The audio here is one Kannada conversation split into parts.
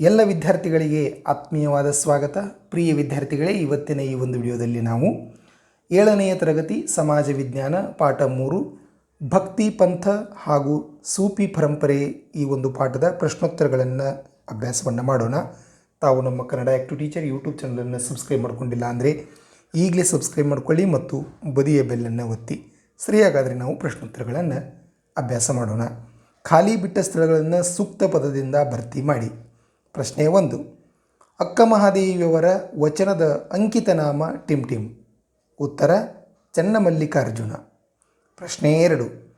ಎಲ್ಲ ವಿದ್ಯಾರ್ಥಿಗಳಿಗೆ ಆತ್ಮೀಯವಾದ ಸ್ವಾಗತ. ಪ್ರಿಯ ವಿದ್ಯಾರ್ಥಿಗಳೇ, ಇವತ್ತಿನ ಈ ಒಂದು ವಿಡಿಯೋದಲ್ಲಿ ನಾವು ಏಳನೆಯ ತರಗತಿ ಸಮಾಜ ವಿಜ್ಞಾನ ಪಾಠ ಮೂರು, ಭಕ್ತಿ ಪಂಥ ಹಾಗೂ ಸೂಫಿ ಪರಂಪರೆ ಈ ಒಂದು ಪಾಠದ ಪ್ರಶ್ನೋತ್ತರಗಳನ್ನು ಅಭ್ಯಾಸವನ್ನು ಮಾಡೋಣ. ತಾವು ನಮ್ಮ ಕನ್ನಡ ಆ್ಯಕ್ಟಿವ್ ಟೀಚರ್ ಯೂಟ್ಯೂಬ್ ಚಾನಲನ್ನು ಸಬ್ಸ್ಕ್ರೈಬ್ ಮಾಡ್ಕೊಂಡಿಲ್ಲ ಅಂದರೆ ಈಗಲೇ ಸಬ್ಸ್ಕ್ರೈಬ್ ಮಾಡ್ಕೊಳ್ಳಿ ಮತ್ತು ಬದಿಯ ಬೆಲ್ಲನ್ನು ಒತ್ತಿ. ಸರಿಯಾಗಾದರೆ ನಾವು ಪ್ರಶ್ನೋತ್ತರಗಳನ್ನು ಅಭ್ಯಾಸ ಮಾಡೋಣ. ಖಾಲಿ ಬಿಟ್ಟ ಸ್ಥಳಗಳನ್ನು ಸೂಕ್ತ ಪದದಿಂದ ಭರ್ತಿ ಮಾಡಿ. ಪ್ರಶ್ನೆ ಒಂದು. ಅಕ್ಕ ಮಹಾದೇವಿಯವರ ವಚನದ ಅಂಕಿತ ನಾಮ ಟಿಮ್ ಟಿಮ್. ಉತ್ತರ, ಚನ್ನಮಲ್ಲಿಕಾರ್ಜುನ. ಪ್ರಶ್ನೆ ಎರಡು.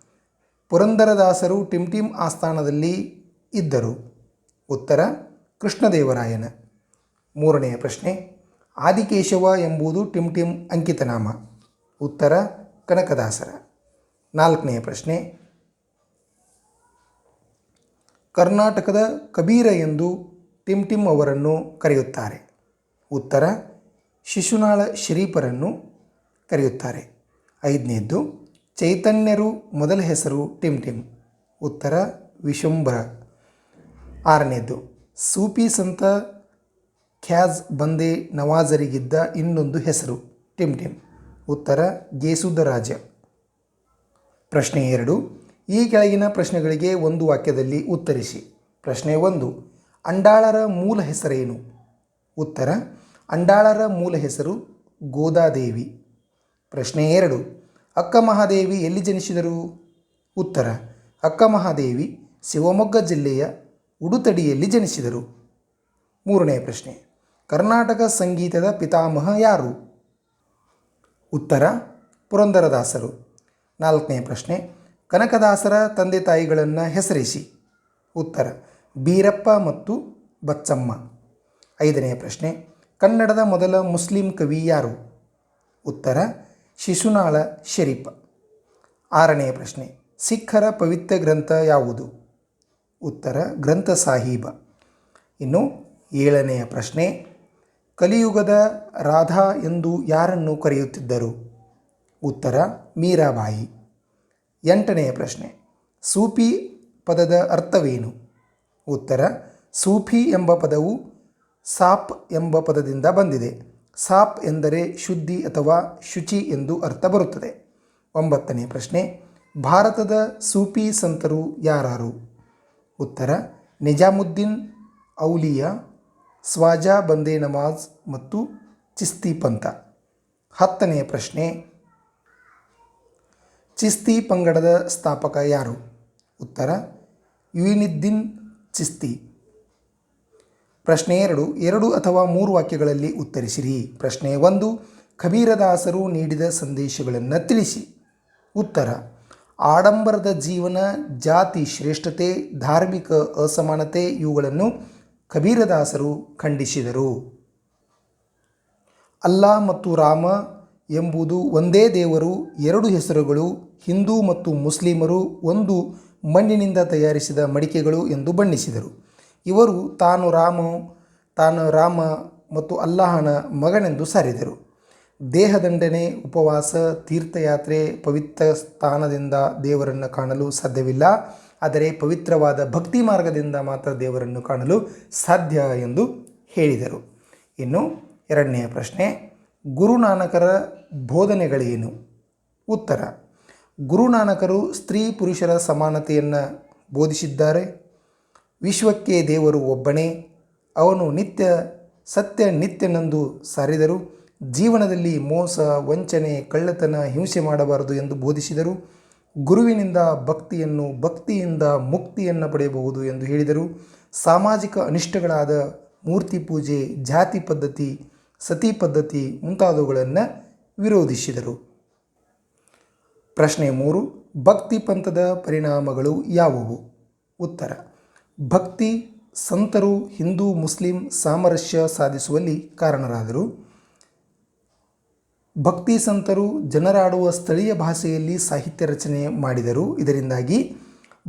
ಪುರಂದರದಾಸರು ಟಿಮ್ ಟಿಮ್ ಆಸ್ಥಾನದಲ್ಲಿ ಇದ್ದರು. ಉತ್ತರ, ಕೃಷ್ಣದೇವರಾಯನ. ಮೂರನೆಯ ಪ್ರಶ್ನೆ. ಆದಿಕೇಶವ ಎಂಬುದು ಟಿಮ್ ಟಿಮ್ ಅಂಕಿತನಾಮ. ಉತ್ತರ, ಕನಕದಾಸರ. ನಾಲ್ಕನೆಯ ಪ್ರಶ್ನೆ. ಕರ್ನಾಟಕದ ಕಬೀರ ಎಂದು ಟಿಮ್ ಟಿಮ್ ಅವರನ್ನು ಕರೆಯುತ್ತಾರೆ. ಉತ್ತರ, ಶಿಶುನಾಳ ಶರೀಫರನ್ನು ಕರೆಯುತ್ತಾರೆ. ಐದನೇದ್ದು, ಚೈತನ್ಯರು ಮೊದಲ ಹೆಸರು ಟಿಮ್ ಟಿಮ್ ಉತ್ತರ ವಿಶುಂಭರ ಆರನೇದ್ದು ಸೂಪಿ ಸಂತ ಖ್ಯಾಜ್ ಬಂದೆ ನವಾಜರಿಗಿದ್ದ ಇನ್ನೊಂದು ಹೆಸರು ಟಿಮ್ ಟಿಮ್ ಉತ್ತರ ಗೇಸುದರಾಜ ಪ್ರಶ್ನೆ ಎರಡು, ಈ ಕೆಳಗಿನ ಪ್ರಶ್ನೆಗಳಿಗೆ ಒಂದು ವಾಕ್ಯದಲ್ಲಿ ಉತ್ತರಿಸಿ. ಪ್ರಶ್ನೆ ಒಂದು ಅಂಡಾಳರ ಮೂಲ ಹೆಸರೇನು? ಉತ್ತರ, ಅಂಡಾಳರ ಮೂಲ ಹೆಸರು ಗೋದಾದೇವಿ. ಪ್ರಶ್ನೆ ಎರಡು, ಅಕ್ಕ ಮಹಾದೇವಿ ಎಲ್ಲಿ ಜನಿಸಿದರು? ಉತ್ತರ, ಅಕ್ಕ ಮಹಾದೇವಿ ಶಿವಮೊಗ್ಗ ಜಿಲ್ಲೆಯ ಉಡುತಡಿಯಲ್ಲಿ ಜನಿಸಿದರು. ಮೂರನೇ ಪ್ರಶ್ನೆ, ಕರ್ನಾಟಕ ಸಂಗೀತದ ಪಿತಾಮಹ ಯಾರು? ಉತ್ತರ, ಪುರಂದರದಾಸರು. ನಾಲ್ಕನೇ ಪ್ರಶ್ನೆ, ಕನಕದಾಸರ ತಂದೆ ತಾಯಿಗಳನ್ನು ಹೆಸರಿಸಿ. ಉತ್ತರ ಬೀರಪ್ಪ ಮತ್ತು ಬಚ್ಚಮ್ಮ. ಐದನೆಯ ಪ್ರಶ್ನೆ, ಕನ್ನಡದ ಮೊದಲ ಮುಸ್ಲಿಂ ಕವಿ ಯಾರು? ಉತ್ತರ, ಶಿಶುನಾಳ ಶರೀಫ. ಆರನೆಯ ಪ್ರಶ್ನೆ, ಸಿಖ್ಖರ ಪವಿತ್ರ ಗ್ರಂಥ ಯಾವುದು? ಉತ್ತರ, ಗ್ರಂಥ ಸಾಹೀಬ. ಇನ್ನು ಏಳನೆಯ ಪ್ರಶ್ನೆ, ಕಲಿಯುಗದ ರಾಧಾ ಎಂದು ಯಾರನ್ನು ಕರೆಯುತ್ತಿದ್ದರು? ಉತ್ತರ, ಮೀರಾಬಾಯಿ. ಎಂಟನೆಯ ಪ್ರಶ್ನೆ ಸೂಪಿ ಪದದ ಅರ್ಥವೇನು? ಉತ್ತರ, ಸೂಫಿ ಎಂಬ ಪದವು ಸಾಪ್ ಎಂಬ ಪದದಿಂದ ಬಂದಿದೆ. ಸಾಪ್ ಎಂದರೆ ಶುದ್ಧಿ ಅಥವಾ ಶುಚಿ ಎಂದು ಅರ್ಥ ಬರುತ್ತದೆ. ಒಂಬತ್ತನೇ ಪ್ರಶ್ನೆ, ಭಾರತದ ಸೂಫಿ ಸಂತರು ಯಾರಾರು? ಉತ್ತರ, ನಿಜಾಮುದ್ದೀನ್, ಔಲಿಯಾ, ಸ್ವಾಜಾ ಬಂದೇ ನಮಾಜ್ ಮತ್ತು ಚಿಸ್ತಿ ಪಂಥ. ಹತ್ತನೆಯ ಪ್ರಶ್ನೆ, ಚಿಸ್ತಿ ಪಂಗಡದ ಸ್ಥಾಪಕ ಯಾರು? ಉತ್ತರ, ಯುಯಿನಿದ್ದೀನ್ ಚಿಸ್ತಿ. ಪ್ರಶ್ನೆ ಎರಡು ಎರಡು ಅಥವಾ ಮೂರು ವಾಕ್ಯಗಳಲ್ಲಿ ಉತ್ತರಿಸಿರಿ. ಪ್ರಶ್ನೆ ಒಂದು, ಕಬೀರದಾಸರು ನೀಡಿದ ಸಂದೇಶಗಳನ್ನು ತಿಳಿಸಿ. ಉತ್ತರ, ಆಡಂಬರದ ಜೀವನ, ಜಾತಿ ಶ್ರೇಷ್ಠತೆ, ಧಾರ್ಮಿಕ ಅಸಮಾನತೆ ಇವುಗಳನ್ನು ಕಬೀರದಾಸರು ಖಂಡಿಸಿದರು. ಅಲ್ಲಾ ಮತ್ತು ರಾಮ ಎಂಬುದು ಒಂದೇ ದೇವರು, ಎರಡು ಹೆಸರುಗಳು, ಹಿಂದೂ ಮತ್ತು ಮುಸ್ಲಿಮರು, ಒಂದು ಮಣ್ಣಿನಿಂದ ತಯಾರಿಸಿದ ಮಡಿಕೆಗಳು ಎಂದು ಬಣ್ಣಿಸಿದರು. ಇವರು ತಾನು ರಾಮ ತಾನು ರಾಮ ಮತ್ತು ಅಲ್ಲಾಹನ ಮಗನೆಂದು ಸಾರಿದರು. ದೇಹದಂಡನೆ, ಉಪವಾಸ, ತೀರ್ಥಯಾತ್ರೆ, ಪವಿತ್ರ ಸ್ಥಾನದಿಂದ ದೇವರನ್ನು ಕಾಣಲು ಸಾಧ್ಯವಿಲ್ಲ. ಆದರೆ ಪವಿತ್ರವಾದ ಭಕ್ತಿ ಮಾರ್ಗದಿಂದ ಮಾತ್ರ ದೇವರನ್ನು ಕಾಣಲು ಸಾಧ್ಯ ಎಂದು ಹೇಳಿದರು. ಇನ್ನು ಎರಡನೆಯ ಪ್ರಶ್ನೆ, ಗುರುನಾನಕರ ಬೋಧನೆಗಳೇನು? ಉತ್ತರ ಗುರುನಾನಕರು ಸ್ತ್ರೀ ಪುರುಷರ ಸಮಾನತೆಯನ್ನು ಬೋಧಿಸಿದ್ದಾರೆ. ವಿಶ್ವಕ್ಕೆ ದೇವರು ಒಬ್ಬನೇ. ಅವನು ನಿತ್ಯ ಸತ್ಯ ನಿತ್ಯನೆಂದು ಸಾರಿದರು. ಜೀವನದಲ್ಲಿ ಮೋಸ, ವಂಚನೆ, ಕಳ್ಳತನ, ಹಿಂಸೆ ಮಾಡಬಾರದು ಎಂದು ಬೋಧಿಸಿದರು. ಗುರುವಿನಿಂದ ಭಕ್ತಿಯನ್ನು, ಭಕ್ತಿಯಿಂದ ಮುಕ್ತಿಯನ್ನು ಪಡೆಯಬಹುದು ಎಂದು ಹೇಳಿದರು. ಸಾಮಾಜಿಕ ಅನಿಷ್ಟಗಳಾದ ಮೂರ್ತಿ ಪೂಜೆ, ಜಾತಿ ಪದ್ಧತಿ, ಸತಿ ಪದ್ಧತಿ ಮುಂತಾದವುಗಳನ್ನು ವಿರೋಧಿಸಿದರು. ಪ್ರಶ್ನೆ ಮೂರು, ಭಕ್ತಿ ಪಂಥದ ಪರಿಣಾಮಗಳು ಯಾವುವು? ಉತ್ತರ, ಭಕ್ತಿ ಸಂತರು ಹಿಂದೂ ಮುಸ್ಲಿಂ ಸಾಮರಸ್ಯ ಸಾಧಿಸುವಲ್ಲಿ ಕಾರಣರಾದರು. ಭಕ್ತಿ ಸಂತರು ಜನರಾಡುವ ಸ್ಥಳೀಯ ಭಾಷೆಯಲ್ಲಿ ಸಾಹಿತ್ಯ ರಚನೆ ಮಾಡಿದರು. ಇದರಿಂದಾಗಿ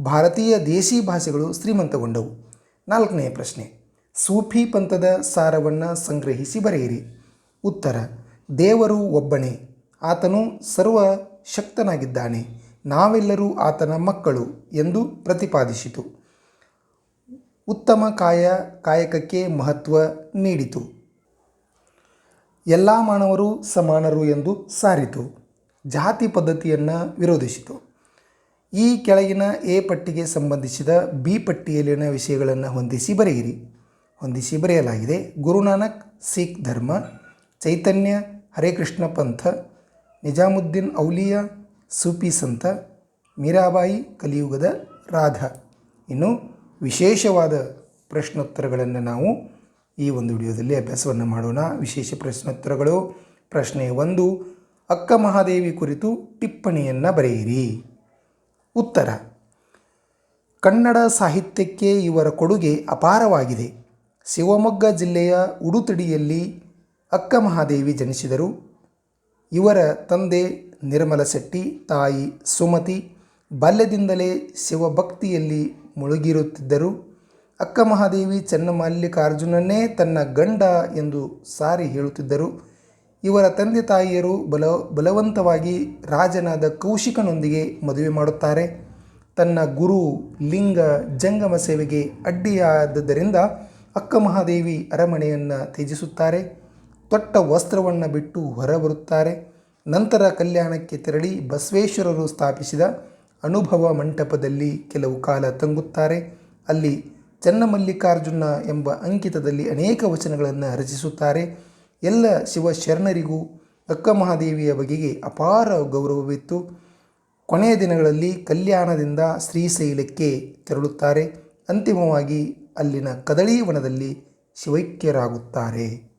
ಭಾರತೀಯ ದೇಶಿ ಭಾಷೆಗಳು ಶ್ರೀಮಂತಗೊಂಡವು. ನಾಲ್ಕನೆಯ ಪ್ರಶ್ನೆ, ಸೂಫಿ ಪಂಥದ ಸಾರವನ್ನು ಸಂಗ್ರಹಿಸಿ ಬರೆಯಿರಿ. ಉತ್ತರ, ದೇವರು ಒಬ್ಬನೇ, ಆತನು ಸರ್ವ ಶಕ್ತನಾಗಿದ್ದಾನೆ. ನಾವೆಲ್ಲರೂ ಆತನ ಮಕ್ಕಳು ಎಂದು ಪ್ರತಿಪಾದಿಸಿತು. ಉತ್ತಮ ಕಾಯ, ಕಾಯಕಕ್ಕೆ ಮಹತ್ವ ನೀಡಿತು. ಎಲ್ಲ ಮಾನವರು ಸಮಾನರು ಎಂದು ಸಾರಿತು. ಜಾತಿ ಪದ್ಧತಿಯನ್ನು ವಿರೋಧಿಸಿತು. ಈ ಕೆಳಗಿನ ಎ ಪಟ್ಟಿಗೆ ಸಂಬಂಧಿಸಿದ ಬಿ ಪಟ್ಟಿಯಲ್ಲಿನ ವಿಷಯಗಳನ್ನು ಹೊಂದಿಸಿ ಬರೆಯಿರಿ. ಹೊಂದಿಸಿ ಬರೆಯಲಾಗಿದೆ, ಗುರುನಾನಕ್ ಸಿಖ್ ಧರ್ಮ, ಚೈತನ್ಯ ಹರೇ ಕೃಷ್ಣ ಪಂಥ ನಿಜಾಮುದ್ದೀನ್ ಔಲಿಯಾ, ಸೂಫಿ ಸಂತ, ಮೀರಾಬಾಯಿ ಕಲಿಯುಗದ ರಾಧಾ. ಇನ್ನು ವಿಶೇಷವಾದ ಪ್ರಶ್ನೋತ್ತರಗಳನ್ನು ನಾವು ಈ ಒಂದು ವಿಡಿಯೋದಲ್ಲಿ ಅಭ್ಯಾಸವನ್ನು ಮಾಡೋಣ. ವಿಶೇಷ ಪ್ರಶ್ನೋತ್ತರಗಳು, ಪ್ರಶ್ನೆ ಒಂದು, ಅಕ್ಕ ಮಹಾದೇವಿ ಕುರಿತು ಟಿಪ್ಪಣಿಯನ್ನು ಬರೆಯಿರಿ. ಉತ್ತರ, ಕನ್ನಡ ಸಾಹಿತ್ಯಕ್ಕೆ ಇವರ ಕೊಡುಗೆ ಅಪಾರವಾಗಿದೆ. ಶಿವಮೊಗ್ಗ ಜಿಲ್ಲೆಯ ಉಡುತಡಿಯಲ್ಲಿ ಅಕ್ಕ ಮಹಾದೇವಿ ಜನಿಸಿದರು. ಇವರ ತಂದೆ ನಿರ್ಮಲ ಶೆಟ್ಟಿ, ತಾಯಿ ಸುಮತಿ ಬಾಲ್ಯದಿಂದಲೇ ಶಿವಭಕ್ತಿಯಲ್ಲಿ ಮುಳುಗಿರುತ್ತಿದ್ದರು. ಅಕ್ಕ ಮಹಾದೇವಿ ಚನ್ನಮಲ್ಲಿಕಾರ್ಜುನನ್ನೇ ತನ್ನ ಗಂಡ ಎಂದು ಸಾರಿ ಹೇಳುತ್ತಿದ್ದರು. ಇವರ ತಂದೆ ತಾಯಿಯರು ಬಲ ಬಲವಂತವಾಗಿ ರಾಜನಾದ ಕೌಶಿಕನೊಂದಿಗೆ ಮದುವೆ ಮಾಡುತ್ತಾರೆ. ತನ್ನ ಗುರು ಲಿಂಗ ಜಂಗಮ ಸೇವೆಗೆ ಅಡ್ಡಿಯಾದದ್ದರಿಂದ ಅಕ್ಕ ಮಹಾದೇವಿ ಅರಮನೆಯನ್ನು ತ್ಯಜಿಸುತ್ತಾರೆ. ತೊಟ್ಟ ವಸ್ತ್ರವನ್ನು ಬಿಟ್ಟು ಹೊರಬರುತ್ತಾರೆ. ನಂತರ ಕಲ್ಯಾಣಕ್ಕೆ ತೆರಳಿ ಬಸವೇಶ್ವರರು ಸ್ಥಾಪಿಸಿದ ಅನುಭವ ಮಂಟಪದಲ್ಲಿ ಕೆಲವು ಕಾಲ ತಂಗುತ್ತಾರೆ. ಅಲ್ಲಿ ಚನ್ನಮಲ್ಲಿಕಾರ್ಜುನ ಎಂಬ ಅಂಕಿತದಲ್ಲಿ ಅನೇಕ ವಚನಗಳನ್ನು ರಚಿಸುತ್ತಾರೆ. ಎಲ್ಲ ಶಿವಶರಣರಿಗೂ ಅಕ್ಕ ಮಹಾದೇವಿಯ ಬಗೆಗೆ ಅಪಾರ ಗೌರವವಿತ್ತು. ಕೊನೆಯ ದಿನಗಳಲ್ಲಿ ಕಲ್ಯಾಣದಿಂದ ಶ್ರೀಶೈಲಕ್ಕೆ ತೆರಳುತ್ತಾರೆ. ಅಂತಿಮವಾಗಿ ಅಲ್ಲಿನ ಕದಳೀವನದಲ್ಲಿ ಶಿವೈಕ್ಯರಾಗುತ್ತಾರೆ.